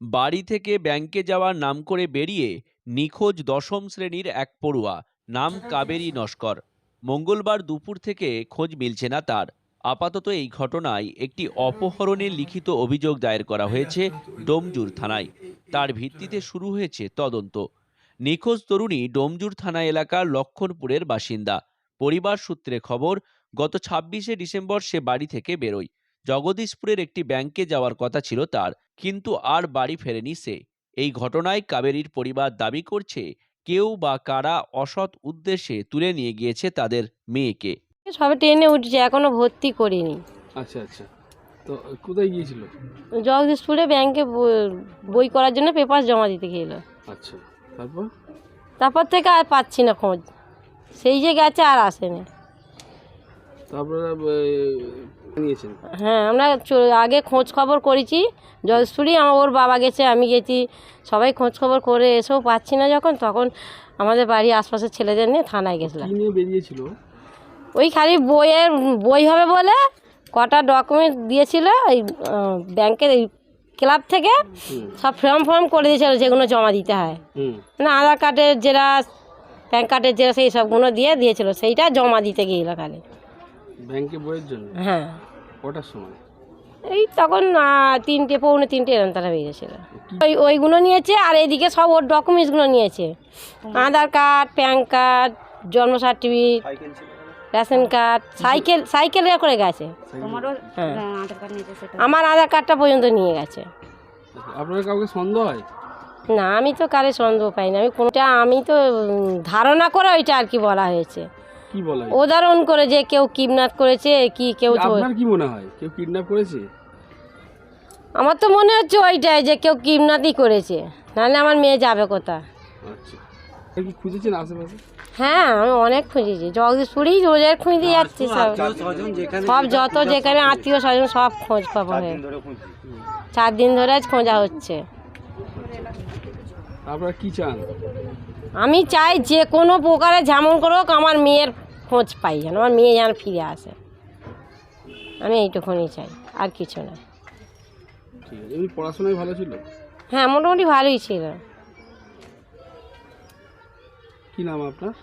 বাড়ি থেকে ব্যাংকে যাওয়ার নাম করে বেরিয়ে নিখোঁজ দশম শ্রেণির এক পড়ুয়া নাম কাবেরী নস্কর। মঙ্গলবার দুপুর থেকে খোঁজ মিলছে না তার। আপাতত এই ঘটনায় একটি অপহরণের লিখিত অভিযোগ দায়ের করা হয়েছে ডোমজুর থানায়। তার ভিত্তিতে শুরু হয়েছে তদন্ত। নিখোঁজ তরুণী ডোমজুর থানা এলাকার লক্ষণপুরের বাসিন্দা। পরিবার সূত্রে খবর গত ছাব্বিশে ডিসেম্বর সে বাড়ি থেকে বেরোয়। জগদীশপুরের একটি ব্যাংকে যাওয়ার কথা ছিল তার কিন্তু আর বাড়ি ফেরেনি সে। এই ঘটনায় কাবেরীর পরিবার দাবি করছে কেউ বা কারা অসৎ উদ্দেশ্যে তুলে নিয়ে গিয়েছে তাদের মেয়েকে। সবে ট্রেনে উঠছে এখনও ভর্তি করিনি। আচ্ছা আচ্ছা। তো কোথায় গিয়েছিল? জগদীশপুরে ব্যাংকে ব- বই করার জন্য পেপার জমা দিতে গেল আচ্ছা তারপর? তারপর থেকে আর পাচ্ছি না খোঁজ। সেই যে গেছে আর আসেনি। নিয়েছেন? হ্যাঁ আমরা আগে খোঁজ খবর করেছি জগদীশপুরেই আমার ওর বাবা গেছে আমি গেছি সবাই খোঁজ খবর করে এসেও পাচ্ছি না যখন তখন আমাদের বাড়ির আশপাশের ছেলেদের নিয়ে থানায় গেছিলাম। বেরিয়েছিল? ওই খালি বইয়ের বই হবে বলে কটা ডকুমেন্ট দিয়েছিল ওই ব্যাংকের এই ক্লাব থেকে সব ফর্ম ফর্ম করে দিয়েছিল যেগুলো জমা দিতে হয়। মানে আধার কার্ডের জেরাস প্যান কার্ডের জেরাস এই সবগুলো দিয়ে দিয়েছিল সেইটা জমা দিতে গিয়েছিল খালি। ব্যাংকে বইয়ের জন্য? হ্যাঁ। কটার সময়? এই তখন তিনটে পৌনে তিনটে এরকম তারা বেরিয়েছিল। ওই ওইগুলো নিয়েছে আর এদিকে সব ওর ডকুমেন্টসগুলো নিয়েছে। আধার কার্ড প্যান কার্ড জন্ম সার্টিফিকেট রেশন কার্ড সাইকেল সাইকেলে করে গেছে। হ্যাঁ। আমার আধার কার্ডটা পর্যন্ত নিয়ে গেছে। আপনার কাউকে সন্দেহ হয়? না আমি তো কারে সন্দেহ পাই না। আমি কোনটা আমি তো ধারণা করে ওইটা আর কি বলা হয়েছে। কি বলা হয়? উদাহরণ করে যে কেউ কিডন্যাপ করেছে কি কেউ তো- আপনার কি মনে হয়? কেউ কিডন্যাপ করেছে? আমার তো মনে হচ্ছে ওইটাই যে কেউ কিডন্যাপই করেছে। নাহলে আমার মেয়ে যাবে কোথা আচ্ছা। কি খুঁজেছেন আশেপাশে? হ্যাঁ আমি অনেক খুঁজেছি। জগদীশপুরেই রোজার খুঁজতে যাচ্ছি সব। সব যত যেখানে আত্মীয় স্বজন সব খোঁজ খবর হয়ে চার দিন ধরে আজ খোঁজা হচ্ছে। আপনারা কি চান? আমি চাই যে কোনো প্রকারে যেমন করুক আমার মেয়ের খোঁজ পাই যেন আমার মেয়ে যেন ফিরে আসে। আমি এইটুকুনি চাই আর কিছু না। ঠিক আছে এমনি পড়াশোনায় ভালো ছিল? হ্যাঁ মোটামুটি ভালোই ছিল। কি নাম আপনার?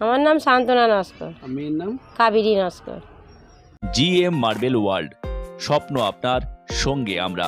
আমার নাম শান্তনা নস্কর। মেয়ের নাম? Kaberi Naskar. GM marble world স্বপ্ন আপনার সঙ্গে আমরা।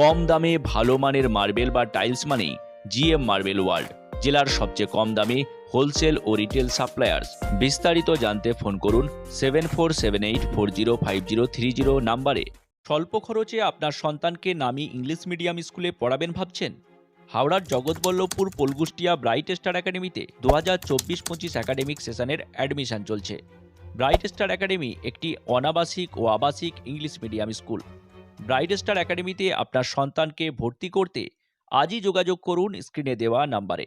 কম দামে ভালো মানের মার্বেল বা টাইলস মানেই জি এম মার্বেল ওয়ার্ল্ড। জেলার সবচেয়ে কম দামি হোলসেল ও রিটেল সাপ্লায়ার্স। বিস্তারিত জানতে ফোন করুন seven four seven eight four zero five zero three zero নাম্বারে। স্বল্প খরচে আপনার সন্তানকে নামি ইংলিশ মিডিয়াম স্কুলে পড়াবেন ভাবছেন? হাওড়ার জগৎবল্লভপুর পোলগুষ্টিয়া ব্রাইট স্টার একাডেমিতে দু হাজার চব্বিশ পঁচিশ একাডেমিক সেশনের অ্যাডমিশন চলছে। ব্রাইট স্টার একাডেমি একটি অনাবাসিক ও আবাসিক English medium school. Bright star একাডেমিতে আপনার সন্তানকে ভর্তি করতে আজই যোগাযোগ করুন স্ক্রিনে দেওয়া নাম্বারে।